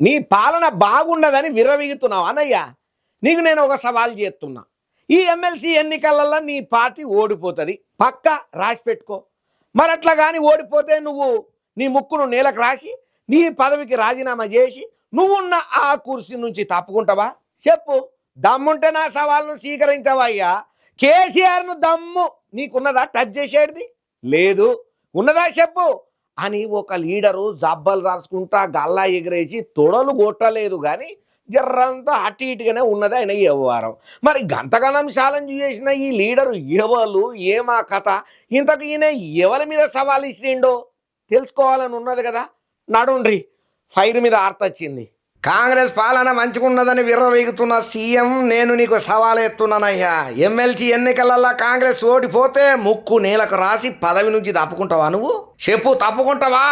నీ పాలన బాగుండదని విర్రవీగుతున్నావు. అనయ్య నీకు నేను ఒక సవాల్ చేస్తున్నా. ఈ ఎమ్మెల్సీ ఎన్నికలలో నీ పార్టీ ఓడిపోతుంది. పక్క రాసి పెట్టుకో. మరి అట్లా కానీ ఓడిపోతే నువ్వు నీ ముక్కును నేలకు రాసి నీ పదవికి రాజీనామా చేసి నువ్వున్న ఆ కుర్సీ నుంచి తప్పుకుంటావా? చెప్పు. దమ్ముంటే నా సవాల్ను స్వీకరించవా అయ్యా? కేసీఆర్ను దమ్ము. నీకున్నదా టచ్ చేసేది లేదు. ఉన్నదా చెప్పు. అని ఒక లీడరు జబ్బలు రాసుకుంటా గల్లా ఎగిరేసి తొడలు కొట్టలేదు కానీ జర్రంతా అటు ఇటుగానే ఉన్నది ఆయన వ్యవహారం. మరి గంతగణం ఛాలెంజ్ చేసిన ఈ లీడరు ఎవరు ఏమా కథ? ఇంతకు ఈయన ఎవరి మీద సవాల్ ఇచ్చిండో? తెలుసుకోవాలని ఉన్నది కదా. నడుండ్రి. ఫైర్ మీద ఆర్తొచ్చింది కాంగ్రెస్ పాలన మంచిగున్నదని విర్రవీగుతున్న సీఎం నేను నీకు సవాల్ ఎత్తున్నానయ్యా ఎమ్మెల్సీ ఎన్నికలల్లా కాంగ్రెస్ ఓడిపోతే ముక్కు నేలకు రాసి పదవి నుంచి తప్పుకుంటావా నువ్వు? చెప్పు తప్పుకుంటావా?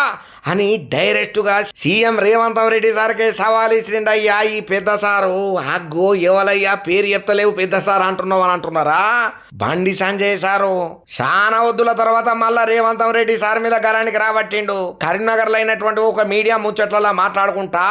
అని డైరెక్ట్గా సీఎం రేవంత్ రెడ్డి సార్కే సవాల్ ఇచ్చిండయ్యా ఈ పెద్ద సారు అగ్గో ఎవలయ్యా పేరు చెప్తలేవు పెద్ద సార్ అంటున్నావు అని అంటున్నారా? బండి సంజయ్ సారు చాలా వద్దుల తర్వాత మళ్ళా రేవంత్ రెడ్డి సార్ మీద గరానికి రాబట్టిండు. కరీంనగర్లో అయినటువంటి ఒక మీడియా ముచ్చట్లలో మాట్లాడుకుంటా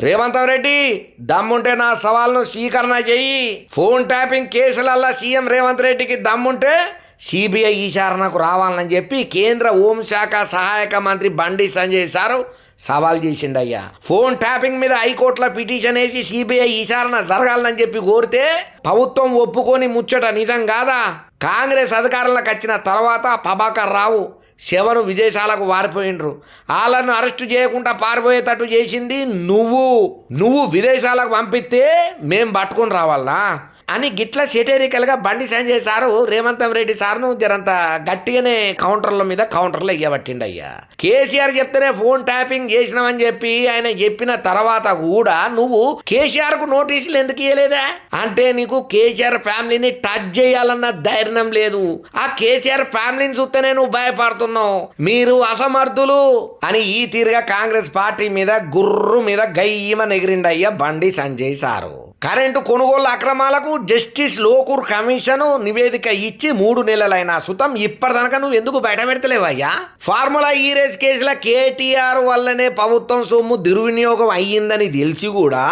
రేవంత్ రెడ్డి దమ్ముంటే నా సవాల్ను స్వీకరణ చెయ్యి. ఫోన్ ట్యాపింగ్ కేసులల్లా సీఎం రేవంత్ రెడ్డికి దమ్ముంటే సిబిఐ విచారణకు రావాలని చెప్పి కేంద్ర హోంశాఖ సహాయక మంత్రి బండి సంజయ్ సారు సవాల్ చేసిండయ్యా. ఫోన్ ట్యాపింగ్ మీద హైకోర్టులో పిటిషన్ వేసి సిబిఐ విచారణ జరగాలని చెప్పి కోరితే ప్రభుత్వం ఒప్పుకొని ముచ్చట నిజం కాదా? కాంగ్రెస్ అధికారంలోకి వచ్చిన తర్వాత ప్రభాకర్ రావు శవను విదేశాలకు వారిపోయిండ్రు. వాళ్ళను అరెస్టు చేయకుండా పారిపోయేటట్టు చేసింది నువ్వు. నువ్వు విదేశాలకు పంపిస్తే మేం పట్టుకొని రావాలనా? అని గిట్ల సెటేరికల్గా బండి సంజయ్ సారు రేవంతం రెడ్డి సార్ను. జరంత గట్టిగానే కౌంటర్ల మీద కౌంటర్లో ఇవ్వబట్టిండు అయ్యా కేసీఆర్ చెప్తేనే ఫోన్ ట్యాపింగ్ చేసినామని చెప్పి ఆయన చెప్పిన తర్వాత కూడా నువ్వు కేసీఆర్కు నోటీసులు ఎందుకు ఇవ్వలేదా అంటే నీకు కేసీఆర్ ఫ్యామిలీని టచ్ చేయాలన్న ధైర్యం లేదు. ఆ కేసీఆర్ ఫ్యామిలీని చూస్తేనే నువ్వు భయపడుతున్నావు. మీరు అసమర్థులు అని ఈ తీరుగా కాంగ్రెస్ పార్టీ మీద గుర్రు మీద గయ్యమ నెగిరిండయ్యా బండి సంజయ్ సారు కరెంటు కొనుగోలు అక్రమాలకు జస్టిస్ లోకూర్ కమిషన్ నివేదిక ఇచ్చి మూడు నెలలైన సుతం. ఇప్పటిదనక నువ్వు ఎందుకు బయట పెడతలేవయ్యా? ఫార్ములా ఈ రేస్ కేసుల కేటీఆర్ వల్లనే ప్రభుత్వం సొమ్ము దుర్వినియోగం అయ్యిందని తెలిసి కూడా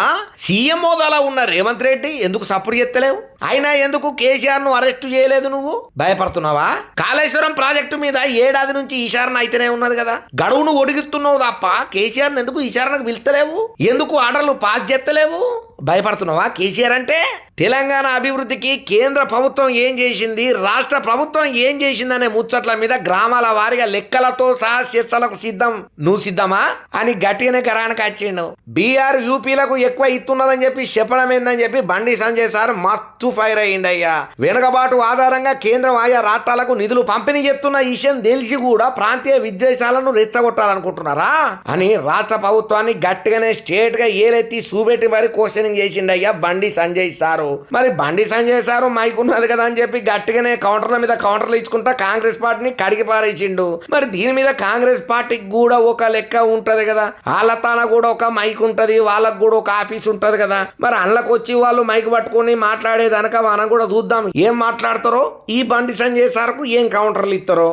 సీఎం హోదాలో ఉన్న రేవంత్ రెడ్డి ఎందుకు సపోర్ట్ చేస్తలేవు? అయినా ఎందుకు కేసీఆర్ను అరెస్టు చేయలేదు నువ్వు? భయపడుతున్నావా? కాళేశ్వరం ప్రాజెక్టు మీద ఏడాది నుంచి ఈశారణ అయితేనే ఉన్నది కదా. గడువును ఒడిగిస్తున్నావు తప్ప కేసీఆర్ ఎందుకు ఈశారణకు పిలుస్తలేవు? ఎందుకు ఆర్డర్లు పాస్ చేస్తలేవు? భయపడుతున్నావా? కేసీఆర్ అంటే తెలంగాణ అభివృద్ధికి కేంద్ర ప్రభుత్వం ఏం చేసింది? రాష్ట్ర ప్రభుత్వం ఏం చేసిందనే ముచ్చట్ల మీద గ్రామాల వారిగా లెక్కలతో సహా చర్చలకు సిద్ధం. నువ్వు సిద్ధమా? అని గట్టిగానే గరానికి వచ్చిండు బీఆర్ యూపీలకు ఎక్కువ ఇస్తున్నారని చెప్పి చెప్పడం ఏందని చెప్పి బండి సంజయ్ సార్ మస్తు ఫైర్ అయ్యిండయ్యా. వెనుకబాటు ఆధారంగా కేంద్రం ఆయా రాష్ట్రాలకు నిధులు పంపిణీ చేస్తున్న విషయం తెలిసి కూడా ప్రాంతీయ విద్వేషాలను రెచ్చగొట్టాలనుకుంటున్నారా? అని రాష్ట్ర ప్రభుత్వాన్ని గట్టిగానే స్టేట్గా ఏలెత్తి చూపెట్టి మరి క్వశ్చనింగ్ చేసిండయ్యా బండి సంజయ్ సార్. మరి బండి సంజయ్ సారు మైక్ ఉన్నది కదా అని చెప్పి గట్టిగానే కౌంటర్ల మీద కౌంటర్లు ఇచ్చుకుంటా కాంగ్రెస్ పార్టీని కడిగి పారేసిండు. మరి దీని మీద కాంగ్రెస్ పార్టీకి కూడా ఒక లెక్క ఉంటది కదా. వాళ్ళ తాన కూడా ఒక మైక్ ఉంటది వాళ్ళకు కూడా ఒక ఆఫీస్ ఉంటది కదా. మరి అందులోకి వచ్చి వాళ్ళు మైక్ పట్టుకొని మాట్లాడేదనక మనం కూడా చూద్దాం. ఏం మాట్లాడతారో ఈ బండి సంజయ్ సార్కు ఏం కౌంటర్లు ఇస్తారో.